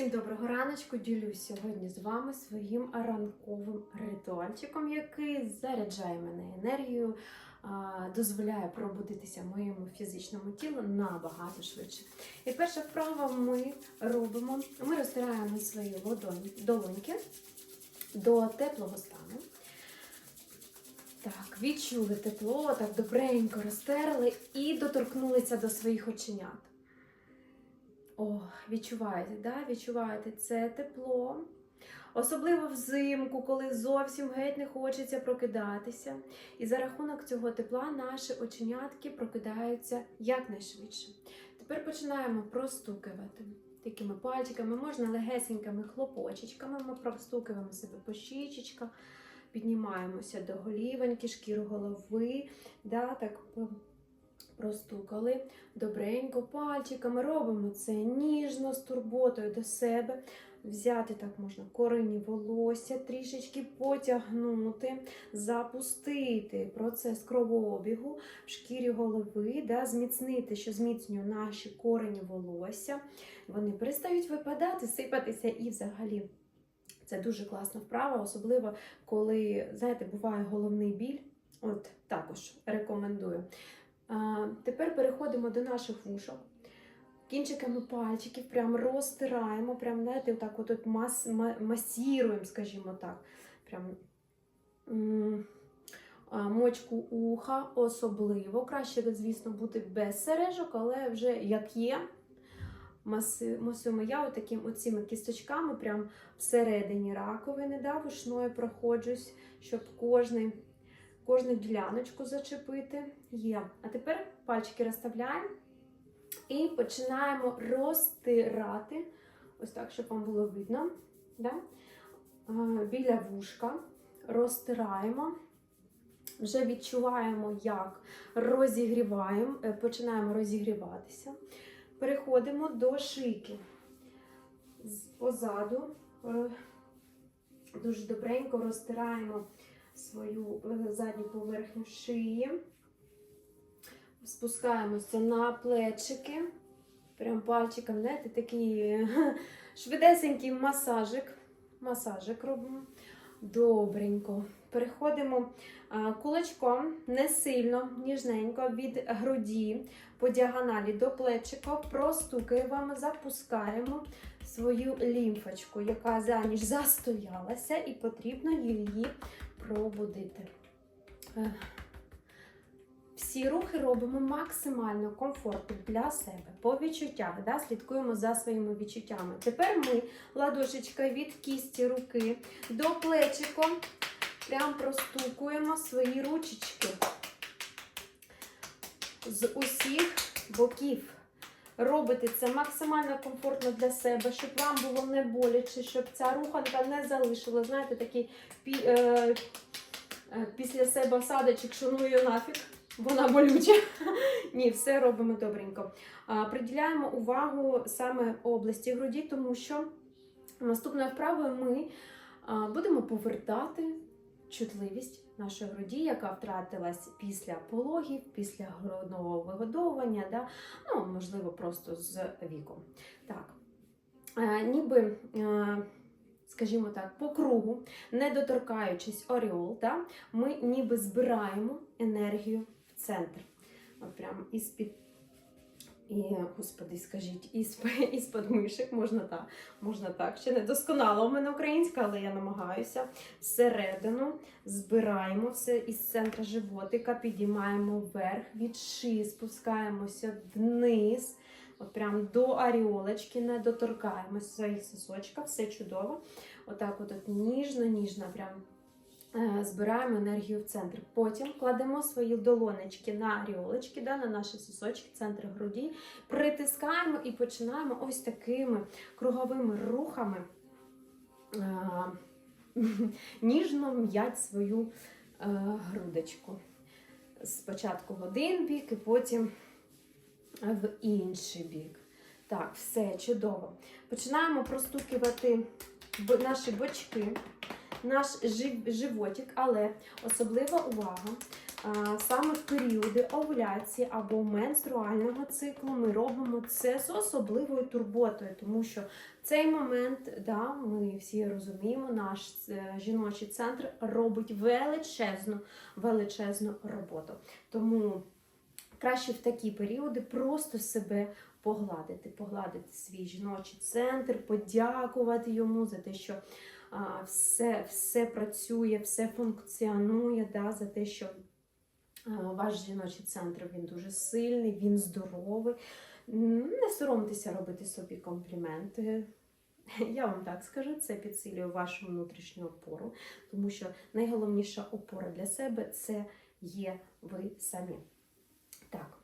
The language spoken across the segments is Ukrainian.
Всім доброго раночку. Ділюсь сьогодні з вами своїм ранковим ритуальчиком, який заряджає мене енергією, дозволяє пробудитися моєму фізичному тілу набагато швидше. І перша вправа ми робимо: ми розтираємо свої ладоні- долоньки до теплого стану. Так, відчули тепло, так добренько розтерли і доторкнулися до своїх оченят. О, відчуваєте, да? відчуваєте це тепло. Особливо взимку, коли зовсім геть не хочеться прокидатися. І за рахунок цього тепла наші оченятки прокидаються якнайшвидше. Тепер починаємо простукувати такими пальчиками, можна легесенькими хлопочечками. Ми простукуємо себе по щічечках, піднімаємося до голівоньки, шкіру голови. Да, так простукали добренько пальчиками. Робимо це ніжно, з турботою до себе. Взяти так можна корені волосся, трішечки потягнути, запустити процес кровообігу в шкірі голови, да, зміцнити, що зміцнює наші корені волосся. Вони перестають випадати, сипатися і взагалі. Це дуже класна вправа, особливо коли, знаєте, буває головний біль. От також рекомендую. Тепер переходимо до наших вушок. Кінчиками пальчиків прям розтираємо, прям, знаєте, отак от, от мас, масіруємо, скажімо так. Прям, мочку уха особливо. Краще, звісно, бути без сережок, але вже як є. Масуємо я отаким оціми кісточками, прям всередині раковини, да, вушною проходжусь, щоб кожний кожну діляночку зачепити. Є. А тепер пальчики розставляємо і починаємо розтирати, ось так, щоб вам було видно. Да? Біля вушка розтираємо. Вже відчуваємо, як розігріваємо, е, починаємо розігріватися. Переходимо до шийки. Позаду е, дуже добренько розтираємо свою задню поверхню шиї. Спускаємося на плечики. Прям пальчиком, знаєте, такий швидесенький масажик. Масажик робимо. Добренько. Переходимо кулачком не сильно, ніжненько від груді по діагоналі до плечика. Простукаємо, запускаємо свою лімфочку, яка за ніч застоялася, і потрібно її пробудити. Е, Всі рухи робимо максимально комфортно для себе. По відчуттях, да? слідкуємо за своїми відчуттями. Тепер ми ладошечка від кісті руки до плечика. Прям простукуємо свої ручечки з усіх боків. Робите це максимально комфортно для себе, щоб вам було не боляче, щоб ця руханка не залишила, знаєте, такий е, після себе осадочок, що ну нафіг, вона болюча. Ні, все робимо добренько. Приділяємо увагу саме області груді, тому що наступною вправою ми будемо повертати чутливість нашої груді, яка втратилась після пологів, після грудного вигодовування, да? ну, можливо, просто з віком. Так. Е, ніби, е, скажімо так, по кругу, не доторкаючись оріол, да? ми ніби збираємо енергію в центр. От прям із-під і, господи, скажіть, із, із подмишек, можна так, можна так. Ще не досконало в мене українська, але я намагаюся. Всередину збираємо все із центра животика, підіймаємо вверх, від шиї спускаємося вниз. От прям до аріолочки, не доторкаємось своїх сосочка, все чудово. Отак от, от ніжно, ніжно, прям е, збираємо енергію в центр. Потім кладемо свої долонечки на аріолочки, да, на наші сосочки, центр груді, притискаємо і починаємо ось такими круговими рухами е, ніжно м'ять свою е, грудочку. Спочатку в один бік і потім в інший бік. Так, все чудово. Починаємо простукувати наші бочки, наш жив- животик, але особлива увага. Саме в періоди овуляції або менструального циклу ми робимо це з особливою турботою, тому що цей момент, да, ми всі розуміємо, наш е, жіночий центр робить величезну, величезну роботу. Тому краще в такі періоди просто себе погладити, погладити свій жіночий центр, подякувати йому за те, що а, все, все працює, все функціонує, да, за те, що а, ваш жіночий центр він дуже сильний, він здоровий. Не соромтеся робити собі компліменти. Я вам так скажу, це підсилює вашу внутрішню опору, тому що найголовніша опора для себе це є ви самі. Так,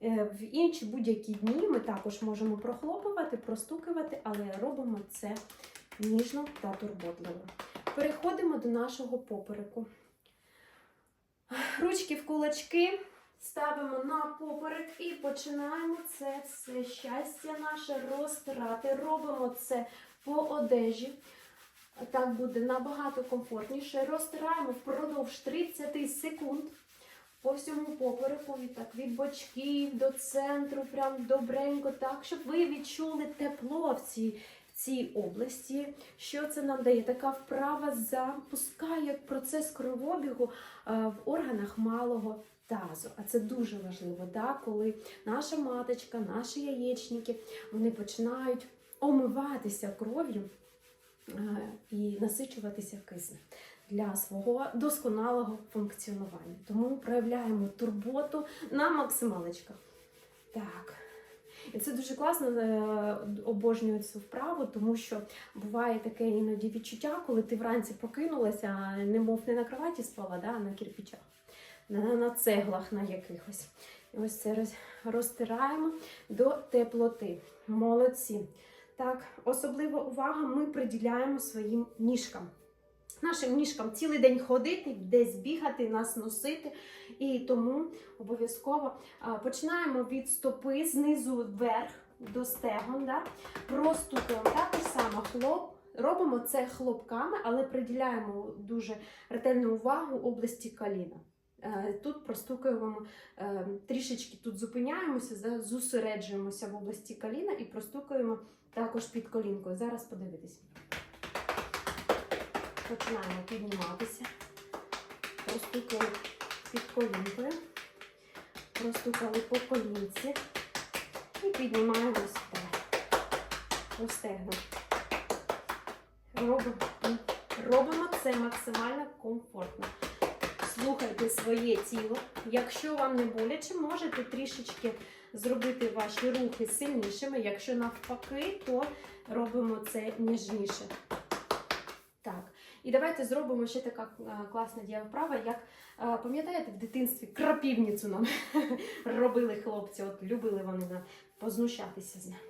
в інші будь-які дні ми також можемо прохлопувати, простукувати, але робимо це ніжно та турботливо. Переходимо до нашого попереку. Ручки в кулачки ставимо на поперек і починаємо це все щастя наше розтирати. Робимо це по одежі. Так буде набагато комфортніше. Розтираємо впродовж 30 секунд по всьому попереку, від, так, від бочків до центру, прям добренько, так, щоб ви відчули тепло в цій, в цій області. Що це нам дає? Така вправа запускає процес кровообігу е, в органах малого тазу. А це дуже важливо, да, коли наша маточка, наші яєчники, вони починають омиватися кров'ю е, і насичуватися киснем для свого досконалого функціонування. Тому проявляємо турботу на максималочках. Так. І це дуже класно, е, обожнюю цю вправу, тому що буває таке іноді відчуття, коли ти вранці прокинулася, немов не на кроваті спала, да, а на кирпичах, на, на цеглах на якихось. І ось це роз, розтираємо до теплоти. Молодці. Так, особлива увага ми приділяємо своїм ніжкам. Нашим ніжкам цілий день ходити, десь бігати, нас носити. І тому обов'язково починаємо від стопи знизу вверх до стегон. Да? Простукуємо також само хлоп. Робимо це хлопками, але приділяємо дуже ретельну увагу області коліна. Е, Тут простукуємо е, трішечки тут зупиняємося, зосереджуємося в області коліна і простукуємо також під колінкою. Зараз подивитись. Починаємо підніматися. Простукали під колінкою. Простукали по колінці. І піднімаємося вперед. Робимо, робимо це максимально комфортно. Слухайте своє тіло. Якщо вам не боляче, можете трішечки зробити ваші рухи сильнішими. Якщо навпаки, то робимо це ніжніше. Так. І давайте зробимо ще така е, класна дія вправа, як е, пам'ятаєте, в дитинстві крапівницю нам робили хлопці, от любили вони на познущатися з нами.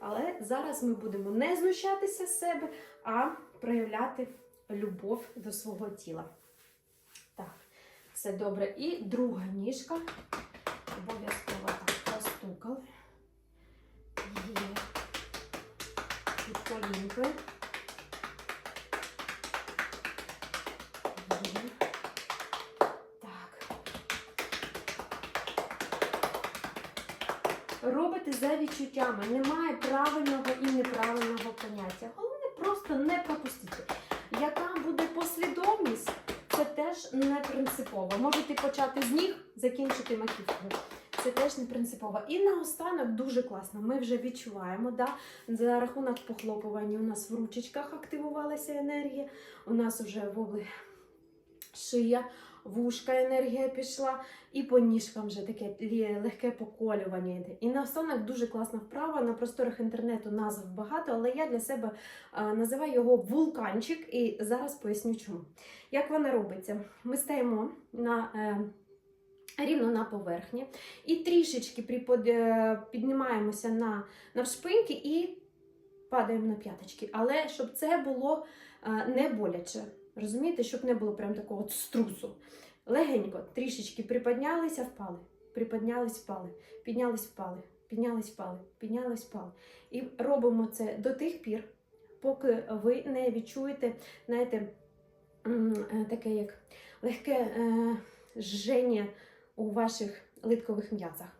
Але зараз ми будемо не знущатися з себе, а проявляти любов до свого тіла. Так, все добре. І друга ніжка. Обов'язково так простукали. Є. Під колінкою. Робите за відчуттями. Немає правильного і неправильного поняття. Головне просто не пропустити. Яка буде послідовність, це теж не принципово. Можете почати з ніг, закінчити маківкою. Це теж не принципово. І наостанок дуже класно. Ми вже відчуваємо, да? за рахунок похлопування у нас в ручечках активувалася енергія, у нас вже в шия, вушка енергія пішла, і по ніжкам вже таке легке поколювання йде. І наостанок дуже класна вправа. На просторах інтернету назв багато, але я для себе а, називаю його вулканчик, і зараз поясню чому. Як вона робиться? Ми стаємо на. Е, Рівно на поверхні і трішечки е, піднімаємося на навшпиньки і падаємо на п'яточки. Але щоб це було е, не боляче. Розумієте, щоб не було прям такого струсу. Легенько, трішечки приподнялися, впали. Приподнялись, впали, піднялись, впали, піднялись, впали, піднялись, впали. І робимо це до тих пір, поки ви не відчуєте, знаєте, е, таке як легке е, жження у ваших литкових м'язах.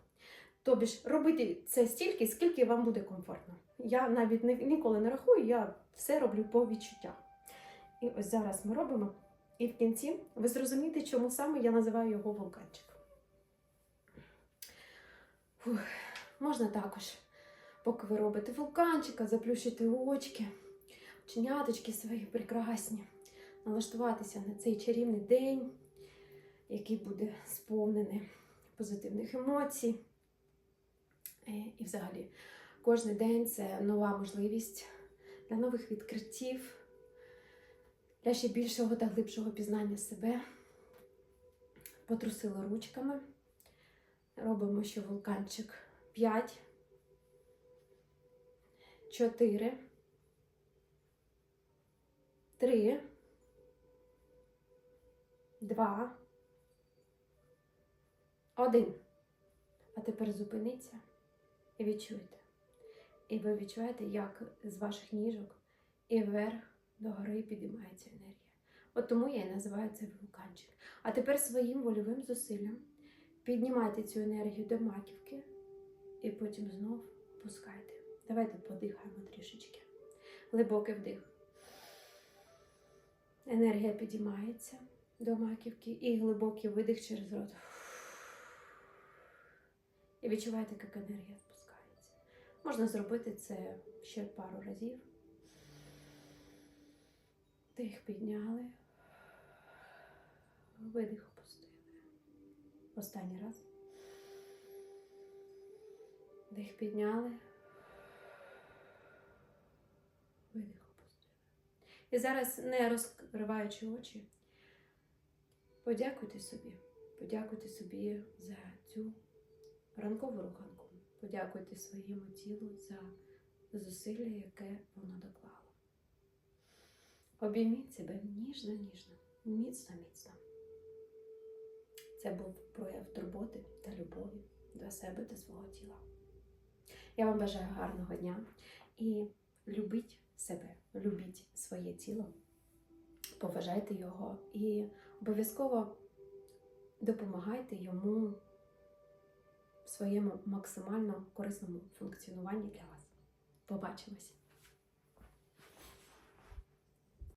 Тобі ж робити це стільки, скільки вам буде комфортно. Я навіть ні- ніколи не рахую, я все роблю по відчуттях. І ось зараз ми робимо. І в кінці ви зрозумієте, чому саме я називаю його вулканчик. Фух. Можна також, поки ви робите вулканчика, заплющити очки, оченяточки свої прекрасні, налаштуватися на цей чарівний день, який буде сповнений позитивних емоцій. Е, І взагалі, кожен день це нова можливість для нових відкриттів, для ще більшого та глибшого пізнання себе. Потрусили ручками. Робимо ще вулканчик 5, 4, 3, 2, 1. А тепер зупиніться і відчуйте. І ви відчуваєте, як з ваших ніжок і вверх до гори підіймається енергія. От тому я і називаю це вулканчик. А тепер своїм вольовим зусиллям піднімайте цю енергію до маківки і потім знов пускайте. Давайте подихаємо трішечки. Глибокий вдих. Енергія підіймається до маківки і глибокий видих через рот. І відчуваєте, як енергія спускається. Можна зробити це ще пару разів. Дих підняли. Видих опустили. Останній раз. Дих підняли. Видих опустили. І зараз, не розкриваючи очі, подякуйте собі. Подякуйте собі за цю ранкову руханку. Подякуйте своєму тілу за зусилля, яке воно доклало. Обійміть себе ніжно-ніжно, міцно-міцно. Це був прояв турботи та любові до себе та свого тіла. Я вам бажаю гарного дня і любіть себе, любіть своє тіло, поважайте його і обов'язково допомагайте йому в своєму максимально корисному функціонуванні для вас. Побачимось!